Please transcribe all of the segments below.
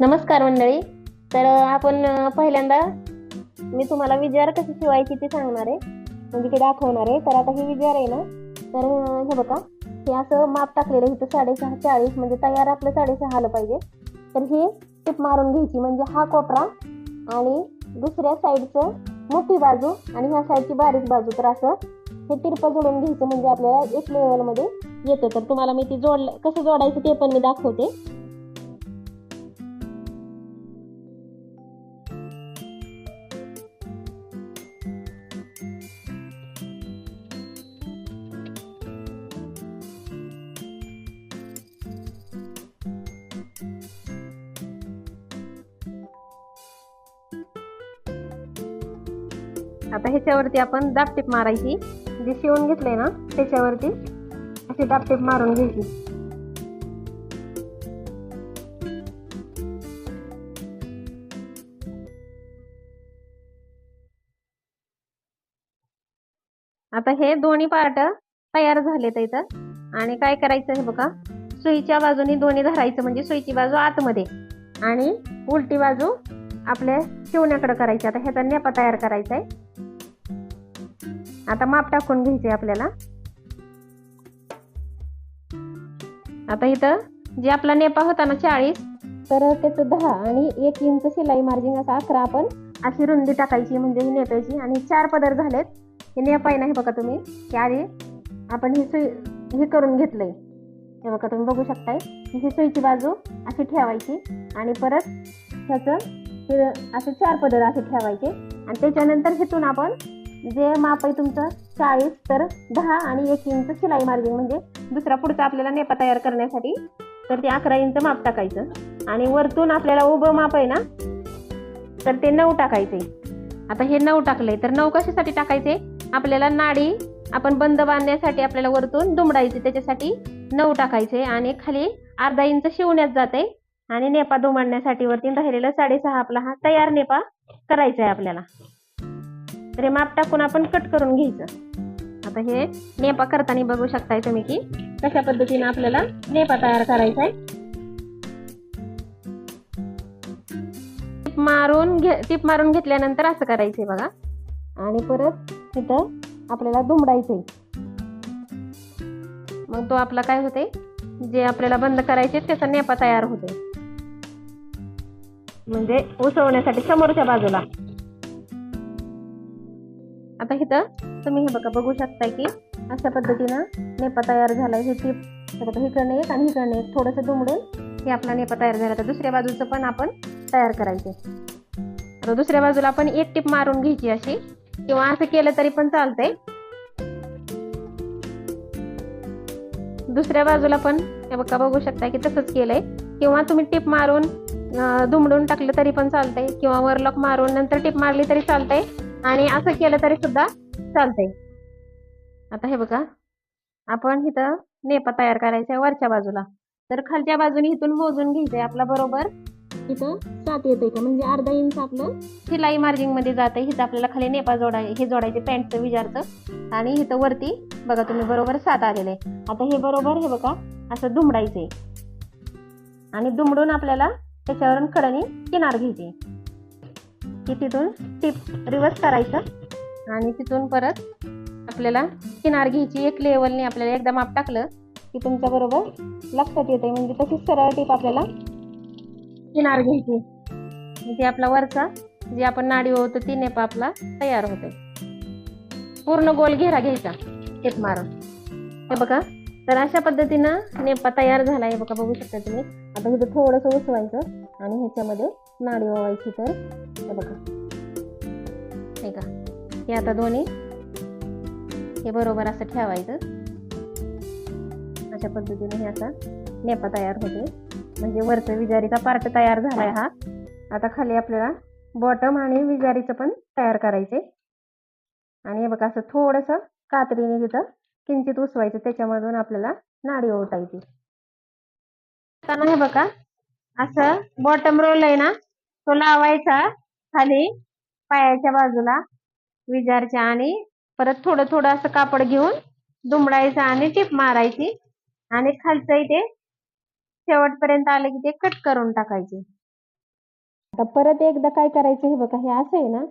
नमस्कार मंडळी. तर आपण पहिल्यांदा मी तुम्हाला विजार कशी शिवायची ते सांगणार आहे. म्हणजे ते दाखवणार आहे. तर आता ही विजार आहे ना तर हे बघा. हे असं माप टाकलेलं आहे. इथं साडेसहा चाळीस म्हणजे तयार आपलं साडेसहा आलं पाहिजे. तर हे टिप मारून घ्यायची. म्हणजे हा कोपरा आणि दुसऱ्या साईडचं मोठी बाजू आणि ह्या साईडची बारीक बाजू. तर असं हे तिरपं जोडून घ्यायचं. म्हणजे आपल्याला एक लेवलमध्ये येतं. तर तुम्हाला मी ती जोड कसं जोडायचं ते पण मी दाखवते. आता ह्याच्यावरती आपण दाबटेप मारायची. जे शिवून घेतलंय ना त्याच्यावरती अशी दाबटेप मारून घ्यायची. आता हे दोन्ही पार्ट तयार झालेत इथं. आणि काय करायचं हे बघा. सुईच्या बाजूनी दोन्ही धरायचं म्हणजे सुईची बाजू आतमध्ये. आणि उलटी बाजू आपल्या शिवण्याकडे करायची. आता ह्याचा नेपा तयार करायचा आहे आता माप टाकून घ्यायचे आपल्याला. आता इथं जे आपला नेपा होता ना चाळीस तर त्याचं दहा आणि एक इंच शिलाई मार्जिन असा अकरा आपण अशी रुंदी टाकायची म्हणजे ही नेप्याची. आणि चार पदर झालेत. हे नेपाय नाही बघा तुम्ही. की आधी आपण ही सुई हे करून घेतलंय. हे बघा तुम्ही बघू शकताय. ही सुईची बाजू अशी ठेवायची. आणि परत ह्याचं असे चार पदर असे ठेवायचे. आणि त्याच्यानंतर हिथून आपण जे माप आहे तुमचं चाळीस तर दहा आणि एक इंच शिलाई मार्जिन. म्हणजे दुसरा पुढचा आपल्याला नेपा तयार करण्यासाठी तर ते अकरा इंच माप टाकायचं. आणि वरतून आपल्याला उभं माप आहे ना तर ते नऊ टाकायचे. आता हे नऊ टाकले तर नऊ कशासाठी टाकायचे? आपल्याला नाडी आपण बंद बांधण्यासाठी आपल्याला वरतून दुमडायची त्याच्यासाठी नऊ टाकायचे. आणि खाली अर्धा इंच शिवण्यात जाते आणि नेपा दुमडण्यासाठी वरती राहिलेला साडेसहा आपला हा तयार नेपा करायचा आहे आपल्याला. तरी माप टाकून आपण कट करून घ्यायचं. आता हे नेपा करताना बघू शकताय तुम्ही की कशा पद्धतीने आपल्याला नेपा तयार करायचा आहे. टीप मारून घे टीप मारून घेतल्यानंतर असं करायचंय बघा. आणि परत तिथं आपल्याला दुमडायचंय. मग तो आपला काय होते जे आपल्याला बंद करायचे त्याचा नेपा तयार होते म्हणजे उसवण्यासाठी समोरच्या बाजूला. आता इथं तुम्ही हे बघा बघू शकता की अशा पद्धतीनं नेपा तयार झालाय. हे टीप हे बघा इकडनं एक आणि इकडनं एक थोडंसं दुमडून हे आपला नेपा तयार झाला. तर दुसऱ्या बाजूचं पण आपण तयार करायचे आता दुसऱ्या बाजूला आपण एक टीप मारून घ्यायची अशी. किंवा असं केलं तरी पण चालतंय. दुसऱ्या बाजूला पण हे बघा बघू शकता की तसंच केलंय. किंवा तुम्ही टीप मारून दुमडून टाकलं तरी पण चालतंय. किंवा वरलॉक मारून नंतर टीप मारली तरी चालतंय. आणि असं केलं तरी सुद्धा चालतंय. आता हे बघा आपण इथं नेपा तयार करायचा आहे वरच्या बाजूला. तर खालच्या बाजूने इथून मोजून घ्यायचंय आपला बरोबर. इथं सात येते का? म्हणजे अर्धा इंच आपलं शिलाई मार्जिंगमध्ये जाते इथं आपल्याला खाली नेपा जोडाय हे जोडायचे पॅन्टचं विचारतं आणि इथं वरती बघा तुम्ही बरोबर सात आलेले आता हे बरोबर हे बघा असं दुमडायचंय. आणि दुमडून आपल्याला त्याच्यावरून खडणी किनार घ्यायची. की तिथून टिप रिवर्स करायचं. आणि तिथून परत आपल्याला किनार घ्यायची. एक लेवलने आपल्याला एकदा माप टाकलं की तुमच्या बरोबर लक्षात येते म्हणजे तशीच सरळ टीप आपल्याला किनार घ्यायची. म्हणजे आपला वरचा जे आपण नाडी होतो ती नेपा आपला तयार होते पूर्ण गोल घेरा घ्यायचा. टीप मारून. हे बघा. तर अशा पद्धतीनं नेपा तयार झाला. आहे बघा बघू शकता तुम्ही. आता इथं थोडंसं उसवायचं आणि ह्याच्यामध्ये नाडी ओवायची तर. हे बघा. हे का हे आता दोन्ही. हे बरोबर असं ठेवायचं. अशा पद्धतीने हे असा नेपा तयार होते म्हणजे वरचं विजारीचा पार्ट तयार झालाय हा. आता खाली आपल्याला बॉटम आणि विजारीचं पण तयार करायचे आणि हे बघा असं थोडंसं कात्रीने तिथं किंचित उसवायचं. त्याच्यामधून आपल्याला नाडी ओवटायची हे बघा असं बॉटम रोल आहे ना तो लावायचा. खाली पायाच्या बाजूला विजारच्या आणि परत थोडं थोडं असं कापड घेऊन दुमडायचं आणि टिप मारायची. आणि खालचं इथे शेवटपर्यंत आलं की ते कट करून टाकायचे. आता परत एकदा काय करायचं हे बघा हे असं आहे ना?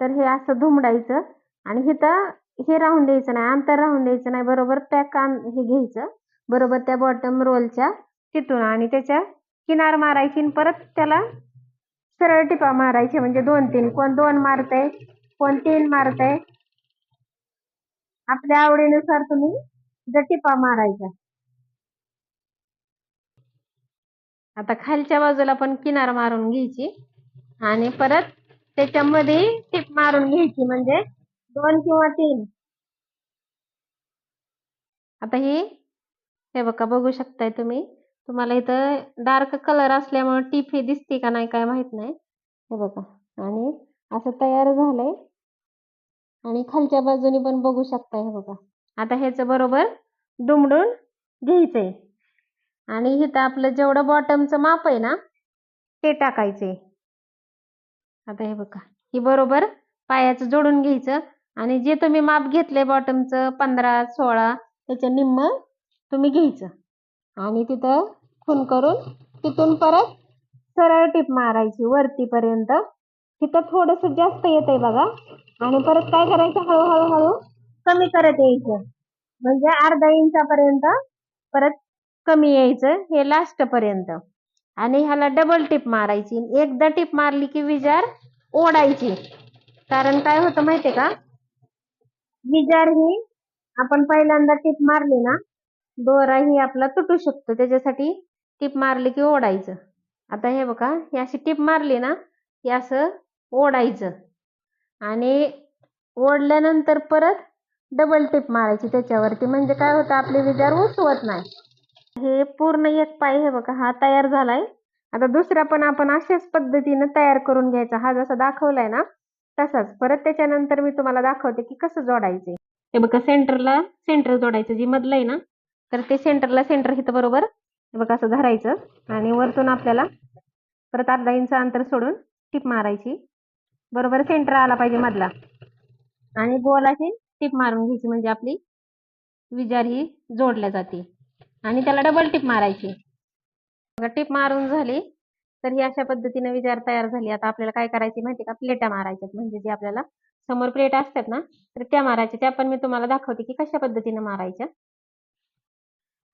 तर हे असं धुमडायचं आणि हिथं हे राहून द्यायचं नाही अंतर राहून द्यायचं नाही. बरोबर त्या कान हे घ्यायचं. बरोबर त्या बॉटम रोलच्या तिथून आणि त्याच्या किनार मारायची आणि परत त्याला सरळ टिपा मारायचे म्हणजे दोन तीन. कोण दोन मारतंय कोण तीन मारतंय. आपल्या आवडीनुसार तुम्ही जर टिपा मारायच्या आता खालच्या बाजूला पण किनार मारून घ्यायची. आणि परत त्याच्यामध्ये टिप मारून घ्यायची म्हणजे दोन किंवा तीन. आता ही हे बघा बघू शकताय तुम्ही. तुम्हाला इथं डार्क कलर असल्यामुळे टीप हे दिसते का नाही काय माहीत नाही. हे बघा. आणि असं तयार झालंय. आणि खालच्या बाजूनी पण बघू शकता हे बघा. आता ह्याचं बरोबर दुमडून घ्यायचंय. आणि इथं आपलं जेवढं बॉटमचं माप आहे ना ते टाकायचंय. आता हे बघा. ही बरोबर पायाचं जोडून घ्यायचं. आणि जे तुम्ही माप घेतलंय बॉटमचं पंधरा सोळा त्याच्या निम्म तुम्ही घ्यायचं. आणि तिथं खून करून तिथून परत सरळ टीप मारायची वरतीपर्यंत. तिथं थोडंसं जास्त येत आहे बघा. आणि परत काय करायचं? हळूहळू हळू कमी करत यायचं. म्हणजे अर्धा इंचापर्यंत परत कमी यायचं हे लास्ट पर्यंत आणि ह्याला डबल टिप मारायची. एकदा टिप मारली की विजार ओढायची. कारण काय होतं माहितीये का? विजार ही आपण पहिल्यांदा टिप मारली ना दोरा ही आपला तुटू शकतो. त्याच्यासाठी टिप मारली की ओढायचं. आता हे बघा हे अशी टिप मारली ना की असं ओढायचं. आणि ओढल्यानंतर परत डबल टिप मारायची त्याच्यावरती. म्हणजे काय होतं आपले विजार उसवत नाही. हे पूर्ण एक पाय हे बघा हा तयार झालाय. आता दुसरा पण आपण अशाच पद्धतीनं तयार करून घ्यायचा. हा जसा दाखवलाय ना तसाच. परत त्याच्यानंतर मी तुम्हाला दाखवते की कसं जोडायचे हे बघा सेंटरला सेंटर जोडायचं. जी मधलं आहे ना तर ते सेंटरला सेंटर इथं बरोबर. बघा असं धरायचं आणि वरतून आपल्याला परत अर्धा इंच अंतर सोडून टिप मारायची. बरोबर सेंटर आला पाहिजे मधला. आणि गोलाची टिप मारून घ्यायची म्हणजे आपली विजार ही जोडल्या जाते. आणि त्याला डबल टिप मारायची. बघा टिप मारून झाली तर ही अशा पद्धतीने विजार तयार झाली. आता आपल्याला काय करायची माहिती का? प्लेटा मारायच्यात. म्हणजे जे आपल्याला समोर प्लेट असतात ना तर त्या मारायच्या. त्या पण मी तुम्हाला दाखवते की कशा पद्धतीने मारायच्या.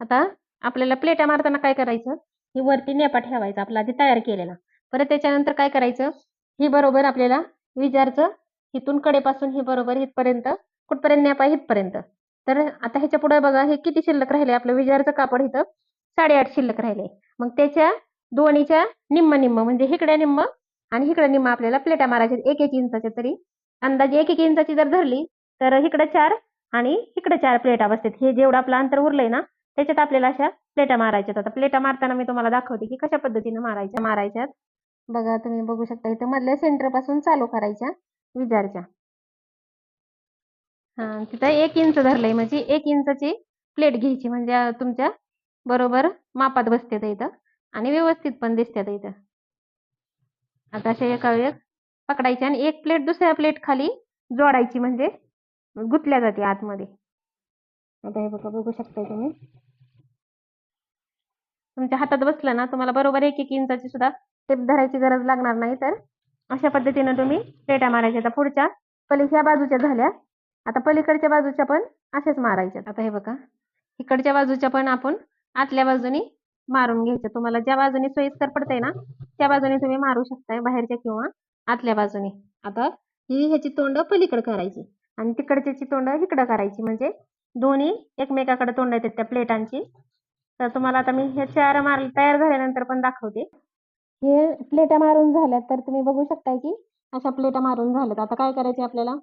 आता आपल्याला प्लेटा मारताना काय करायचं? ही वरती नेपा ठेवायचा आपला आधी तयार केलेला. परत त्याच्यानंतर काय करायचं? ही बरोबर आपल्याला विजारचं इथून कडेपासून ही बरोबर इथपर्यंत कुठपर्यंत नेपा इथपर्यंत तर आता ह्याच्या पुढे बघा हे किती शिल्लक राहिले? आपलं विजारचं कापड इथं साडेआठ शिल्लक राहिले. मग त्याच्या दोन्हीच्या निम्म निम्म म्हणजे इकडे निम्म आणि हिकडे निम्म आपल्याला प्लेटा मारायच्या एक एक इंचाच्या तरी अंदाजे एक एक इंचाची जर धरली तर इकडे चार आणि इकडे चार प्लेटा बसतात हे जेवढं आपलं अंतर उरलंय ना त्याच्यात आपल्याला अशा प्लेटा मारायच्यात. आता प्लेटा मारताना मी तुम्हाला दाखवते की कशा पद्धतीने मारायच्या मारायच्यात. बघा तुम्ही बघू शकता इथं मधल्या सेंटरपासून चालू करायच्या. विजारच्या. हा तिथं एक इंच धरलंय म्हणजे एक इंचाची प्लेट घ्यायची. म्हणजे तुमच्या बरोबर मापात बसते इथं आणि व्यवस्थित पण दिसते इथं. आता अशा एका वेळेस पकडायची आणि एक प्लेट दुसऱ्या प्लेट खाली जोडायची म्हणजे गुंतल्या जाते आतमध्ये. आता हे बघा बघू शकताय तुम्ही. तुमच्या हातात बसलं ना तुम्हाला बरोबर एक एक इंचाची सुद्धा टेप धरायची गरज लागणार नाही. तर अशा पद्धतीनं तुम्ही प्लेटा मारायच्या. आता पुढच्या पली ह्या बाजूच्या झाल्या. आता पलीकडच्या बाजूच्या पण अशाच मारायच्या आता हे बघा. इकडच्या बाजूच्या पण आपण आतल्या बाजूनी मारून घ्यायच्या तुम्हाला ज्या बाजूने सोयीस्कर पडतंय ना त्या बाजूने तुम्ही मारू शकताय बाहेरच्या किंवा आतल्या बाजूने. आता ही ह्याची तोंड पलीकडे करायची आणि तिकडच्याची तोंड इकडं करायची. म्हणजे दोन्ही एकमेकाकडे तोंड येतात त्या प्लेटांची. तर तुम्हाला आता मी हे चार मार तयार झाल्यानंतर पण दाखवते. हे प्लेटा मारून झाल्यात तर तुम्ही बघू शकताय की अशा प्लेटा मारून झाल्यात. आता काय करायचे आपल्याला?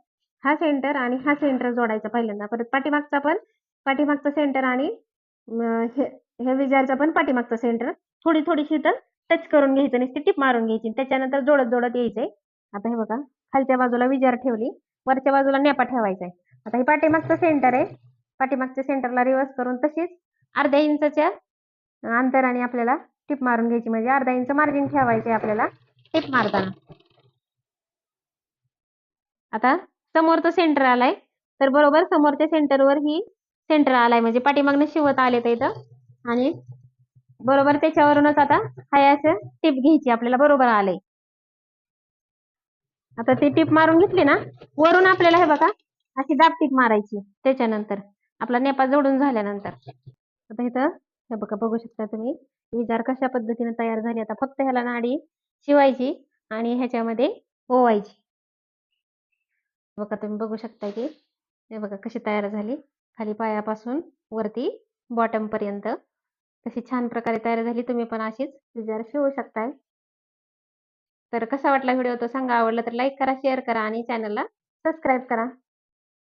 हा सेंटर आणि हा सेंटर जोडायचा पहिल्यांदा. परत पाठीमागचा पण पाठीमागचा सेंटर आणि हे हे विजारचा पण पाठीमागचा सेंटर थोडी थोडीशी तर टच करून घ्यायचं आणि टिप मारून घ्यायची. त्याच्यानंतर जोडत जोडत यायचंय. आता हे बघा खालच्या बाजूला विजार ठेवली वरच्या बाजूला नेपा ठेवायचा आहे आता हे पाठीमागचं सेंटर आहे. पाठीमागच्या सेंटरला रिवर्स करून तशीच अर्ध्या इंचच्या अंतराने आपल्याला टिप मारून घ्यायची. म्हणजे अर्धा इंच मार्जिन ठेवायचे आपल्याला टिप मारताना. आता समोरचं सेंटर आलाय. तर बरोबर समोरच्या सेंटरवर ही सेंटर आलाय. म्हणजे पाठीमागनं शिवत आले तर इथं. आणि बरोबर त्याच्यावरूनच आता हाय असं टिप घ्यायची आपल्याला बरोबर आलंय. आता ती टिप मारून घेतली ना वरून आपल्याला हे बघा अशी दाब टिप मारायची. त्याच्यानंतर आपला नेपा जोडून झाल्यानंतर. आता इथं हे बघा बघू शकता तुम्ही. विजार कशा पद्धतीने तयार झाली आता फक्त ह्याला नाडी शिवायची आणि ह्याच्यामध्ये ओवायची. बघा तुम्ही बघू शकता की हे बघा कशी तयार झाली. खाली पायापासून वरती बॉटम पर्यंत तशी छान प्रकारे तयार झाली. तुम्ही पण अशीच विजार शिवू शकताय. तर कसा वाटला व्हिडिओ तो सांगा. आवडला तर लाईक करा शेअर करा आणि चॅनलला सबस्क्राईब करा.